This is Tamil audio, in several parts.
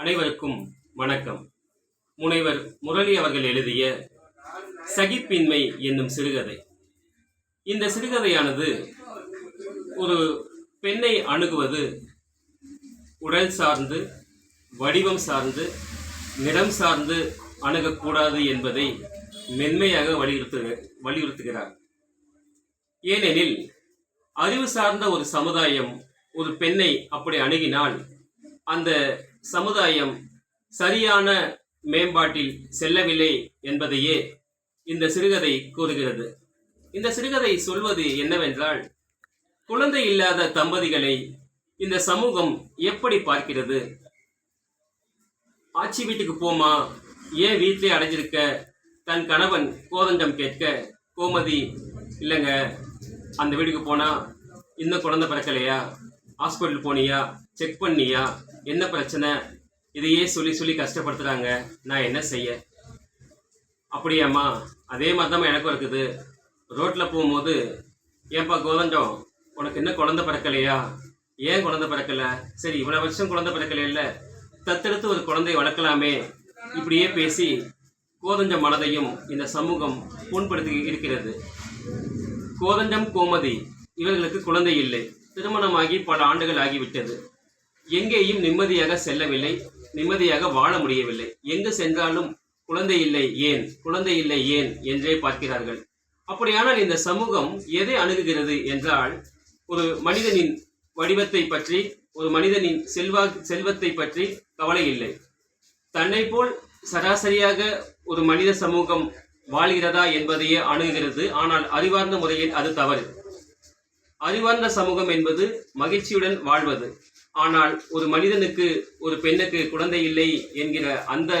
அனைவருக்கும் வணக்கம். முனைவர் முரளி அவர்கள் எழுதிய சகிப்பின்மை என்னும் சிறுகதை. இந்த சிறுகதையானது ஒரு பெண்ணை அணுகுவது உடல் சார்ந்து வடிவம் சார்ந்து நிறம் சார்ந்து அணுகக்கூடாது என்பதை மென்மையாக வலியுறுத்து வலியுறுத்துகிறார். ஏனெனில் அறிவு சார்ந்த ஒரு சமுதாயம் ஒரு பெண்ணை அப்படி அணுகினால் அந்த சமுதாயம் சரியான மேம்பாட்டில் செல்லவில்லை என்பதையே இந்த சிறுகதை கூறுகிறது. இந்த சிறுகதை சொல்வது என்னவென்றால் குழந்தை இல்லாத தம்பதிகளை இந்த சமூகம் எப்படி பார்க்கிறது? ஆட்சி வீட்டுக்கு போமா? ஏன் வீட்டிலே அடைஞ்சிருக்க? தன் கணவன் கோதண்டம் கேட்க கோமதி இல்லைங்க அந்த வீட்டுக்கு போனா இன்னும் குழந்தை பிறக்கலையா? ஹாஸ்பிட்டல் போனியா? செக் பண்ணியா? என்ன பிரச்சனை? இதையே சொல்லி சொல்லி கஷ்டப்படுத்துகிறாங்க நான் என்ன செய்ய? அப்படியாம்மா. அதே மாதிரி தான் எனக்கும் இருக்குது. ரோட்டில் போகும்போது ஏன்பா கோதண்டம்? உனக்கு என்ன குழந்தை பிறக்கலையா? ஏன் குழந்தை பிறக்கலை? சரி இவ்வளோ வருஷம் குழந்தை பிறக்கல தத்தெடுத்து ஒரு குழந்தை வளர்க்கலாமே. இப்படியே பேசி கோதஞ்ச மனதையும் இந்த சமூகம் புண்படுத்தி இருக்கிறது. கோதண்டம் கோமதி இவர்களுக்கு குழந்தை இல்லை. திருமணமாகி பல ஆண்டுகள் ஆகிவிட்டது எங்கேயும் நிம்மதியாக செல்லவில்லை நிம்மதியாக வாழ முடியவில்லை. எங்கு சென்றாலும் குழந்தை இல்லை ஏன் குழந்தை இல்லை ஏன் என்றே பார்க்கிறார்கள். அப்படியானால் இந்த சமூகம் எதை அணுகுகிறது என்றால் ஒரு மனிதனின் வடிவத்தை பற்றி ஒரு மனிதனின் செல்வா செல்வத்தை பற்றி கவலை இல்லை. தன்னை போல் சராசரியாக ஒரு மனித சமூகம் வாழ்கிறதா என்பதையே அணுகுகிறது. ஆனால் அறிவார்ந்த முறையில் அது தவறு. அறிவார்ந்த சமூகம் என்பது மகிழ்ச்சியுடன் வாழ்வது. ஆனால் ஒரு மனிதனுக்கு ஒரு பெண்ணுக்கு குழந்தை இல்லை என்கிற அந்த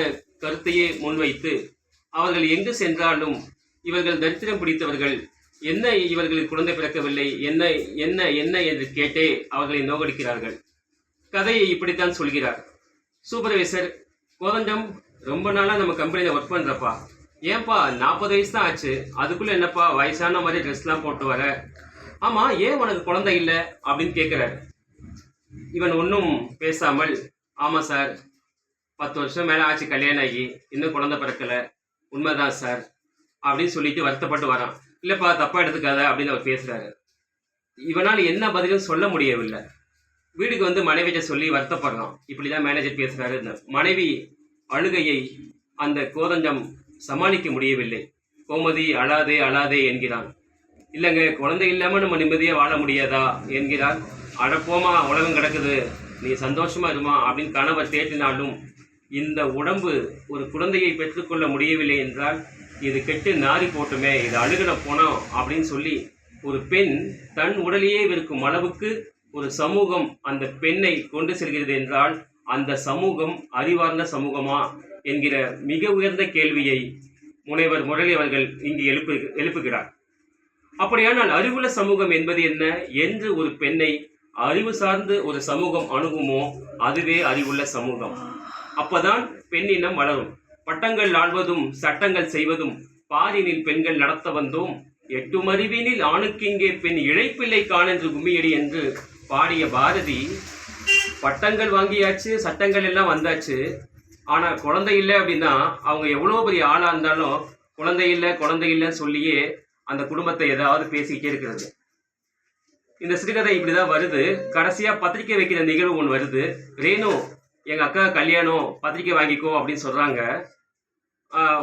கருத்தையே முன்வைத்து அவர்கள் எங்கு சென்றாலும் இவர்கள் தரித்திரம் பிடித்தவர்கள் என்ன இவர்களுக்கு குழந்தை பிறக்கவில்லை என்ன என்ன என்ன என்று கேட்டே அவர்களை நோகடிக்கிறார்கள். கதையை இப்படித்தான் சொல்கிறார். சூப்பர்வைசர் கோதண்டம் ரொம்ப நாளாக நம்ம கம்பெனியில் ஒர்க் பண்ணுறப்பா ஏன்பா நாற்பது வயசு தான் ஆச்சு. அதுக்குள்ளே என்னப்பா வயசான மாதிரி ட்ரெஸ்லாம் போட்டு வர? ஆமா ஏன் உனக்கு குழந்தை இல்லை? அப்படின்னு கேட்கிறாரு இவன் ஒன்றும் பேசாமல் ஆமாம் சார் பத்து வருஷம் மேலே ஆச்சு கல்யாணம் ஆகி இன்னும் குழந்தை பிறக்கல உண்மைதான் சார் அப்படின்னு சொல்லிட்டு வருத்தப்பட்டு வரான். இல்லைப்பா தப்பாக எடுத்துக்காத அப்படின்னு அவர் பேசுகிறாரு இவனால் என்ன பதிலும் சொல்ல முடியவில்லை. வீட்டுக்கு வந்து மனைவிட்ட சொல்லி வருத்தப்படுறான். இப்படி தான் மேனேஜர் பேசுகிறாரு மனைவி அழுகையை அந்த கோதஞ்சம் சமாளிக்க முடியவில்லை. கோமதி அழாதே அழாதே என்கிறான். இல்லைங்க குழந்தை இல்லாமல் நம்ம நிம்மதியாக வாழ முடியாதா? என்கிறார். அடப்போமா உலகம் கிடக்குது. நீ சந்தோஷமா இருமா அப்படின்னு கணவர் தேற்றினாலும் இந்த உடம்பு ஒரு குழந்தையை பெற்றுக்கொள்ள முடியவில்லை என்றால் இது கெட்டு நாரி போட்டுமே இது அழுகின போனோம் அப்படின்னு சொல்லி ஒரு பெண் தன் உடலையே விற்கும் அளவுக்கு ஒரு சமூகம் அந்த பெண்ணை கொண்டு செல்கிறது என்றால் அந்த சமூகம் அறிவார்ந்த சமூகமா என்கிற மிக உயர்ந்த கேள்வியை முனைவர் முரளி அவர்கள் இங்கு எழுப்பு எழுப்புகிறார். அப்படியானால் அறிவுள்ள சமூகம் என்பது என்ன என்று ஒரு பெண்ணை அறிவு சார்ந்து ஒரு சமூகம் அணுகுமோ அதுவே அறிவுள்ள சமூகம். அப்பதான் பெண்ணினம் வளரும். பட்டங்கள் ஆழ்வதும் சட்டங்கள் செய்வதும் பாரினில் பெண்கள் நடத்த வந்தோம். எட்டுமறிவினில் ஆணுக்கிங்கே பெண் இழைப்பில்லை காணென்று கும்மியடி என்று பாடிய பாரதி பட்டங்கள் வாங்கியாச்சு சட்டங்கள் எல்லாம் வந்தாச்சு. ஆனால் குழந்தை இல்லை அப்படின்னா அவங்க எவ்வளோ பெரிய ஆளாக இருந்தாலும் குழந்தை இல்லை குழந்தை இல்லைன்னு சொல்லியே அந்த குடும்பத்தை ஏதாவது பேசிக்கிட்டே இருக்கிறது. இந்த சிறுகதை இப்படிதான் வருது. கடைசியா பத்திரிக்கை வைக்கிற நிகழ்வு ஒன்று வருது. ரேணு எங்க அக்கா கல்யாணம் பத்திரிக்கை வாங்கிக்கோ அப்படின்னு சொல்றாங்க.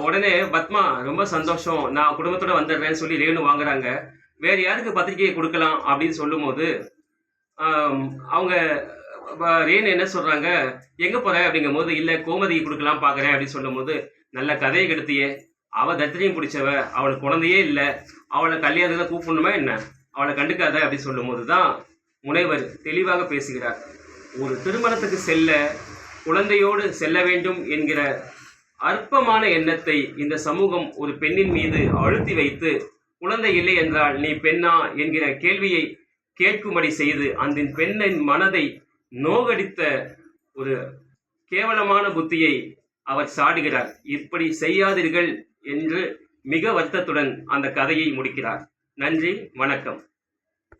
உடனே பத்மா ரொம்ப சந்தோஷம். நான் குடும்பத்தோட வந்துடுறேன்னு சொல்லி ரேணு வாங்குறாங்க. வேற யாருக்கு பத்திரிக்கையை கொடுக்கலாம் அப்படின்னு சொல்லும்போது போது அவங்க ரேணு என்ன சொல்றாங்க? எங்க போற? அப்படிங்கும் போது இல்ல கோமதி கொடுக்கலாம் பாக்குறேன் அப்படின்னு சொல்லும்போது நல்ல கதையை கெடுத்தியே. அவ தத்திரியம் பிடிச்சவ அவளுக்கு குழந்தையே இல்லை அவளை கல்யாணத்துல கூப்பிடணுமா என்ன? அவளை கண்டுக்காத அப்படின்னு சொல்லும்போது தான் முனைவர் தெளிவாக பேசுகிறார். ஒரு திருமணத்துக்கு செல்ல குழந்தையோடு செல்ல வேண்டும் என்கிற அற்பமான எண்ணத்தை இந்த சமூகம் ஒரு பெண்ணின் மீது அழுத்தி வைத்து குழந்தை இல்லை என்றால் நீ பெண்ணா என்கிற கேள்வியை கேட்கும்படி செய்து அந்த பெண்ணின் மனதை நோகடித்த ஒரு கேவலமான புத்தியை அவர் சாடுகிறார். இப்படி செய்யாதீர்கள் என்று மிக வருத்தத்துடன் அந்த கதையை முடிக்கிறார். நன்றி வணக்கம்.